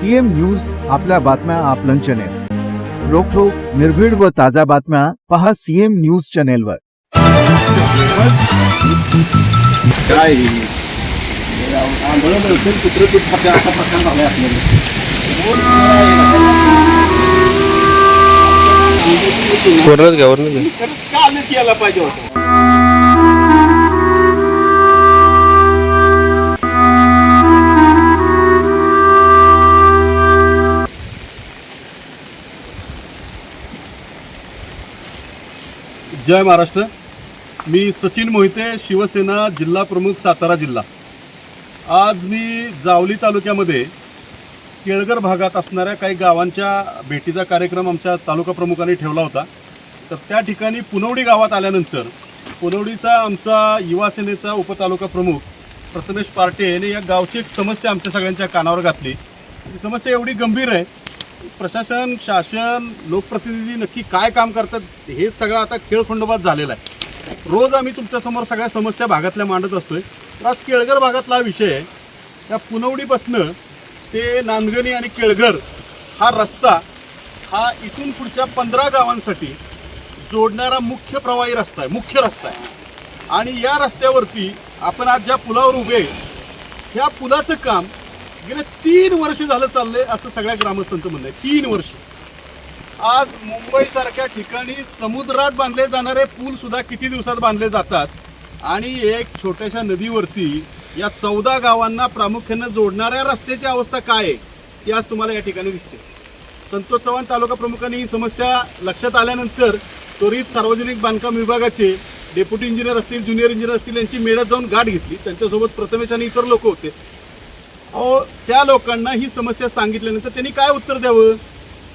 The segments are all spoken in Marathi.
सीएम न्यूज आपल्या बातम्या आपलं चॅनेल रोखोक निर्भीड व ताज्या बातम्या पहा सीएम न्यूज चॅनेलवर काय आंदोलन असेल चित्रकूट खात्या असा प्रकार झालाय आपल्याला वरनच घ्या यायला पाहिजे होतं. जय महाराष्ट्र. मी सचिन मोहिते शिवसेना जिल्हा प्रमुख सातारा जिल्हा. आज मी जावली तालुक्यामध्ये केळगर भागात असणाऱ्या काही गावांच्या भेटीचा कार्यक्रम आमच्या तालुका प्रमुखांनी ठेवला होता. तर त्या ठिकाणी पुनवडी गावात आल्यानंतर पुनवडीचा आमचा युवासेनेचा उपतालुका प्रमुख प्रथमेश पार्टे यांनी या गावची एक समस्या आमच्या सगळ्यांच्या कानावर घातली. ती समस्या एवढी गंभीर आहे प्रशासन शासन लोकप्रतिनिधी नक्की काय काम करतात हे सगळं आता खेळखंडोबात झालेला आहे. रोज आम्ही तुमच्यासमोर सगळ्या समस्या भागातल्या मांडत असतोय. तर आज केळगर भागातला हा विषय आहे. त्या पुनवडीपासनं ते नांदगणी आणि केळघर हा रस्ता हा इथून पुढच्या पंधरा गावांसाठी जोडणारा मुख्य प्रवाही रस्ता आहे मुख्य रस्ता आहे. आणि या रस्त्यावरती आपण आज ज्या पुलावर उभे ह्या पुलाचं काम गेले तीन वर्ष झालं चाललंय असं सगळ्या ग्रामस्थांचं म्हणणं आहे. तीन वर्ष. आज मुंबईसारख्या ठिकाणी समुद्रात बांधले जाणारे पूल सुद्धा किती दिवसात बांधले जातात? आणि एक छोट्याशा नदीवरती या चौदा गावांना प्रामुख्यानं जोडणाऱ्या रस्त्याची अवस्था काय आहे ती आज तुम्हाला या ठिकाणी दिसते. संतोष चव्हाण तालुका प्रमुखांनी ही समस्या लक्षात आल्यानंतर त्वरित सार्वजनिक बांधकाम विभागाचे डेप्युटी इंजिनियर असतील ज्युनियर इंजिनियर असतील यांची मेळ्यात जाऊन गाठ घेतली. त्यांच्यासोबत प्रथमेश आणि इतर लोक होते. अहो त्या लोकांना ही समस्या सांगितल्यानंतर त्यांनी काय उत्तर द्यावं?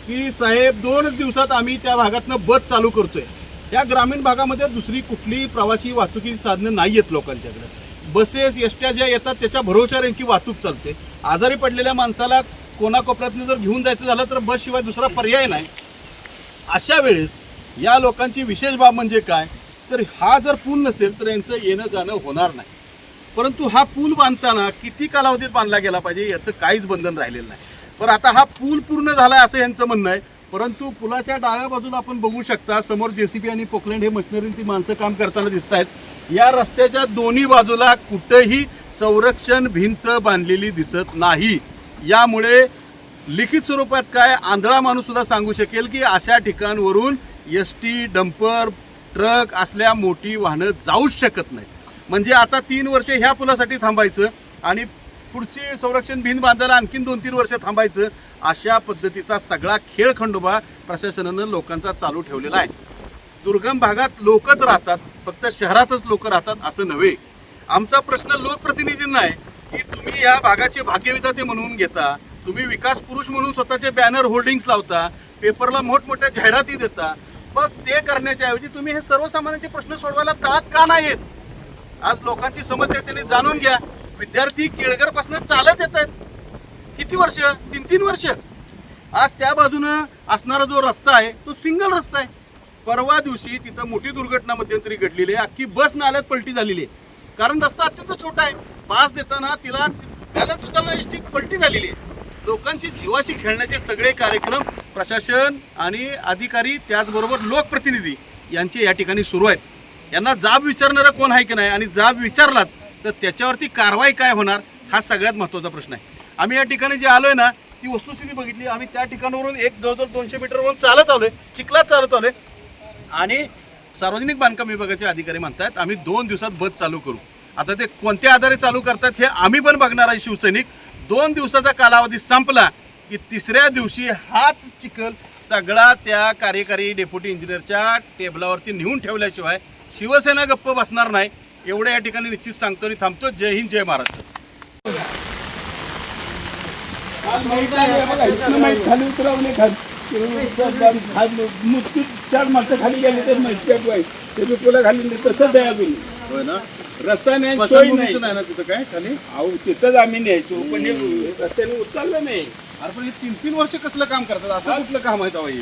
की साहेब दोनच दिवसात आम्ही त्या भागातनं बस चालू करतोय. या ग्रामीण भागामध्ये दुसरी कुठली प्रवासी वाहतुकीची साधनं नाही आहेत लोकांच्याकडे. बसेस एसट्या ज्या येतात त्याच्या भरोशावर यांची वाहतूक चालते. आजारी पडलेल्या माणसाला कोणाकोपऱ्यातनं जर घेऊन जायचं झालं तर बसशिवाय दुसरा पर्याय नाही. अशा वेळेस या लोकांची विशेष बाब म्हणजे काय? तर हा जर पूल नसेल तर यांचं येणं जाणं होणार नाही. परंतु हा पूल बांधताना किती कालावधीत बांधला गेला पाहिजे याचं काहीच बंधन राहिलेलं नाही. पण आता हा पूल पूर्ण झाला असं यांचं म्हणणं आहे. परंतु पुलाच्या डाव्या बाजूला आपण बघू शकता समोर जेसीबी आणि पोकलँड हे मशिनरींची माणसं काम करताना दिसत आहेत. या रस्त्याच्या दोन्ही बाजूला कुठेही संरक्षण भिंत बांधलेली दिसत नाही. यामुळे लिखित स्वरूपात काय आंधळा माणूससुद्धा सांगू शकेल की अशा ठिकाणवरून एस टी डंपर ट्रक असल्या मोठी वाहनं जाऊच शकत नाही म्हणजे आता तीन वर्ष ह्या पुलासाठी थांबायचं आणि पुढची संरक्षण भिंत बांधायला आणखीन दोन तीन वर्ष थांबायचं अशा पद्धतीचा सगळा खेळ खंडोबा प्रशासनानं लोकांचा चालू ठेवलेला आहे. दुर्गम भागात लोकच राहतात फक्त शहरातच लोक राहतात असं नव्हे. आमचा प्रश्न लोकप्रतिनिधींना आहे की तुम्ही या भागाचे भाग्यविधाते म्हणून घेता तुम्ही विकास पुरुष म्हणून स्वतःचे बॅनर होल्डिंग्स लावता पेपरला मोठमोठ्या जाहिराती देता मग ते करण्याच्या ऐवजी तुम्ही हे सर्वसामान्यांचे प्रश्न सोडवायला तळात का नाही आज लोकांची समस्या त्यांनी जाणून घ्या. विद्यार्थी केळगरपासून चालत येत आहेत. किती वर्ष? तीन तीन वर्ष. आज त्या बाजूनं असणारा जो रस्ता आहे तो सिंगल रस्ता आहे. परवा दिवशी तिथं मोठी दुर्घटना मध्यंतरी घडलेली आहे. अख्खी बस नाल्यात पलटी झालेली आहे. कारण रस्ता अत्यंत छोटा आहे. पास देताना तिला बॅलन्स सुद्धा एसटी पलटी झालेली आहे. लोकांची जीवाशी खेळण्याचे सगळे कार्यक्रम प्रशासन आणि अधिकारी त्याचबरोबर लोकप्रतिनिधी यांचे या ठिकाणी सुरू आहेत. यांना जाब विचारणारं कोण आहे की नाही? आणि जाब विचारलाच तर त्याच्यावरती कारवाई काय होणार? हा सगळ्यात महत्त्वाचा प्रश्न आहे. आम्ही या ठिकाणी जे आहे ना ती वस्तुस्थिती बघितली. आम्ही त्या ठिकाणावरून एक जवळजवळ दोनशे मीटरवरून चालत आलो आहे चिखलात चालत आलोय. आणि सार्वजनिक बांधकाम विभागाचे अधिकारी म्हणतात आम्ही दोन दिवसात बस चालू करू. आता ते कोणत्या आधारे चालू करतात हे आम्ही पण बघणार आहे शिवसैनिक. दोन दिवसाचा कालावधी संपला की तिसऱ्या दिवशी हाच चिखल सगळा त्या कार्यकारी डेप्युटी इंजिनियरच्या टेबलावरती नेऊन ठेवल्याशिवाय शिवसेना गप्प बसणार नाही एवढं या ठिकाणी निश्चित सांगतो आणि थांबतो. जय हिंद जय महाराष्ट्र. खाली चार माणसं खाली गेले तर माहिती ते तुला खाली. तसंच आहे अजून. रस्ता नाही सोय नाही. नाही ना तिथं काय खाली? अहो तिथंच आम्ही न्यायचो पण हे रस्त्याने उचललं नाही. अरे पण हे तीन तीन वर्ष कसलं काम करतात? असं कुठलं काम आहे तेव्हा हे?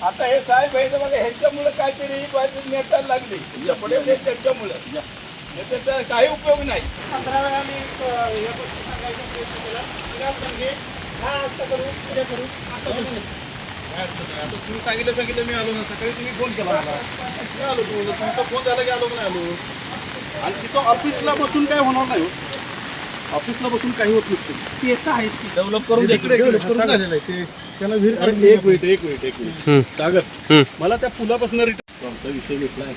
आता हे साहेब आहे तर बघा ह्यांच्यामुळे काहीतरी बाजू नेता लागले. पडेल त्यांच्यामुळे. त्याचा काही उपयोग नाही. पंधरा वेळा मी या गोष्टी सांगायचा प्रयत्न केला. म्हणजे हा असं करू उद्या करू असं करू तुम्ही सांगितलं सांगितलं मी आलो ना सकाळी तुम्ही फोन केला मला. मी आलो तुम्हाला. तुमचा फोन झाला की आलो नाही आलो. आणि तिथं ऑफिसला बसून काय होणार नाही हो. ऑफिसला बसून काही होत नसते. ते तर आहेच डेव्हलप करून करून झालेलं आहे. ते त्याला विहीर अरे एक मिनिट एक मिनिट एक मिनिट. सागर मला त्या पुलापासून रिटर्न विषय भेटलाय